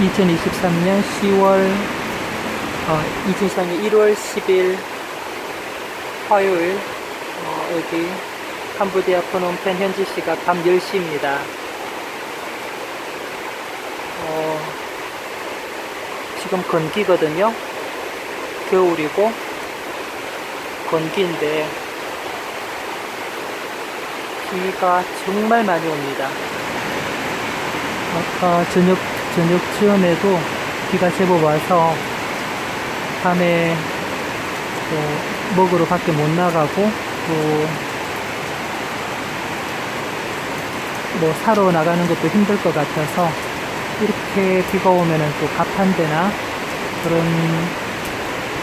2023년 10월 어, 2023년 1월 10일 화요일 어, 여기 캄보디아 프놈펜 현지 시각 밤 10시입니다. 어, 지금 건기거든요. 겨울이고 건기인데 비가 정말 많이 옵니다. 아까 저녁 저녁쯤에도 비가 제법 와서 밤에 또 먹으러 밖에 못 나가고 또 뭐 사러 나가는 것도 힘들 것 같아서 이렇게 비가 오면은 또 가판대나 그런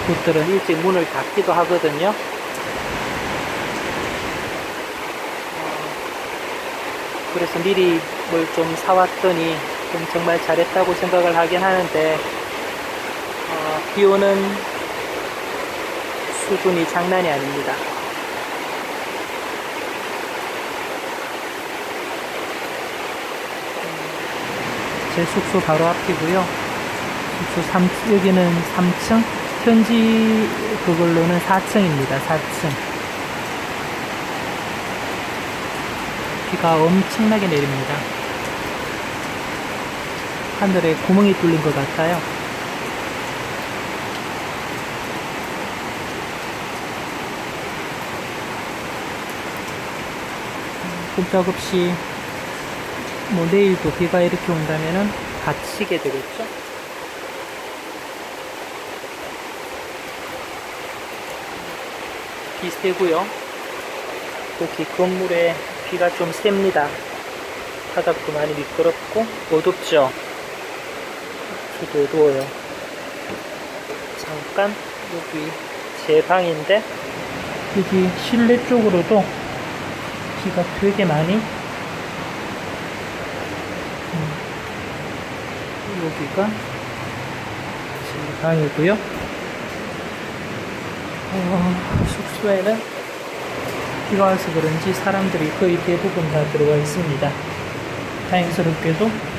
곳들은 일찍 문을 닫기도 하거든요. 어, 그래서 미리 뭘 좀 사왔더니 좀 정말 잘했다고 생각을 하긴 하는데 어, 비 오는 수준이 장난이 아닙니다. 음, 제 숙소 바로 앞이고요. 숙소 3, 여기는 3층, 현지 그걸로는 4층입니다. 4층. 비가 엄청나게 내립니다. 하늘에 구멍이 뚫린 것 같아요. 꼼짝없이 뭐 내일도 비가 이렇게 온다면은 갇히게 되겠죠? 비 세고요. 여기 건물에 비가 좀 셉니다. 바닥도 많이 미끄럽고 어둡죠? 저도 어두워요. 잠깐 여기 제 방인데 여기 실내 쪽으로도 비가 되게 많이 음, 여기가 제 방이고요. 어, 숙소에는 비가 와서 그런지 사람들이 거의 대부분 다 들어와 있습니다. 다행스럽게도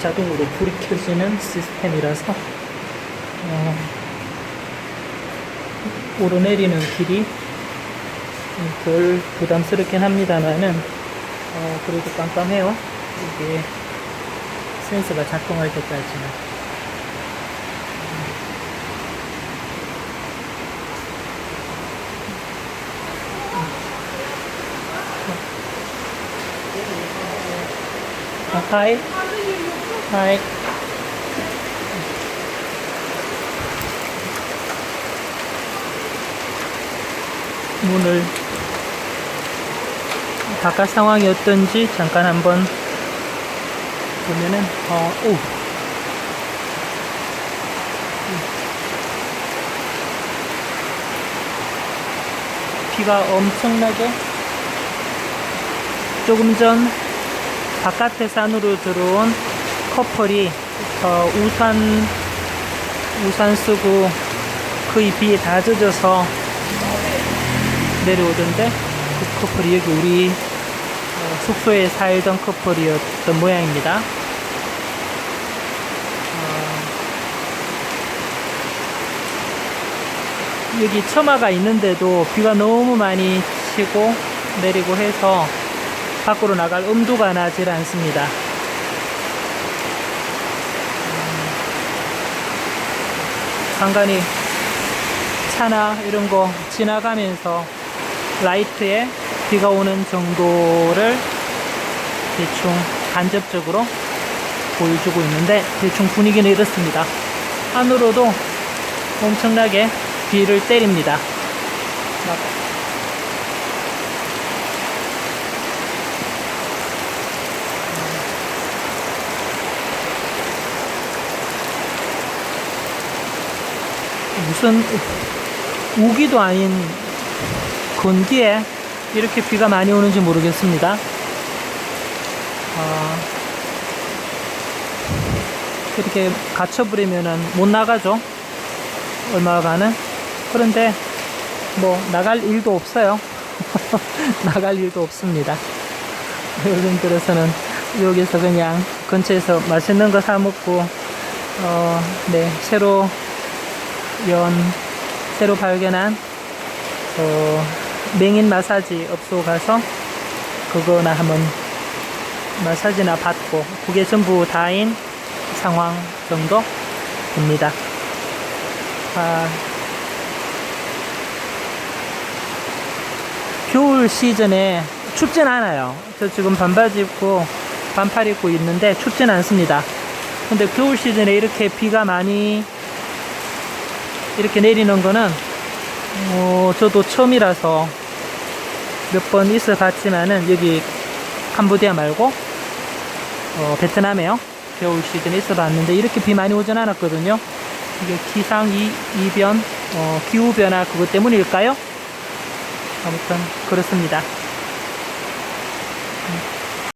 자동으로 불이 켜지는 시스템이라서 어, 오르내리는 길이 덜 부담스럽긴 합니다만은 어, 그래도 깜깜해요. 이게 센서가 작동할 때까지는. 아, 하이. 하이. 문을 바깥 상황이 어떤지 잠깐 한번 보면은 어, 오. 비가 엄청나게 조금 전 바깥에서 안으로 들어온 커플이 어, 우산 우산 쓰고 거의 비에 다 젖어서 내려오던데 그 커플이 여기 우리 어, 숙소에 살던 커플이었던 모양입니다. 어, 여기 처마가 있는데도 비가 너무 많이 치고 내리고 해서 밖으로 나갈 엄두가 나질 않습니다. 간간히 차나 이런 거 지나가면서 라이트에 비가 오는 정도를 대충 간접적으로 보여주고 있는데 대충 분위기는 이렇습니다. 안으로도 엄청나게 비를 때립니다. 무슨 우기도 아닌 건기에 이렇게 비가 많이 오는지 모르겠습니다. 아, 이렇게 갇혀버리면은 못 나가죠. 얼마간은. 그런데 뭐 나갈 일도 없어요. 나갈 일도 없습니다. 요즘 들어서는 여기서 그냥 근처에서 맛있는 거 사 먹고 어, 네 새로 연 새로 발견한 어, 맹인 마사지 업소 가서 그거나 한번 마사지나 받고 그게 전부 다인 상황 정도 입니다. 아, 겨울 시즌에 춥진 않아요. 저 지금 반바지 입고 반팔 입고 있는데 춥진 않습니다. 근데 겨울 시즌에 이렇게 비가 많이 이렇게 내리는 거는 어, 저도 처음이라서 몇 번 있어 봤지만은 여기 캄보디아 말고 어, 베트남에요. 겨울 시즌에 있어 봤는데 이렇게 비 많이 오진 않았거든요. 이게 기상 이, 이변, 어, 기후 변화 그것 때문일까요? 아무튼 그렇습니다. 음.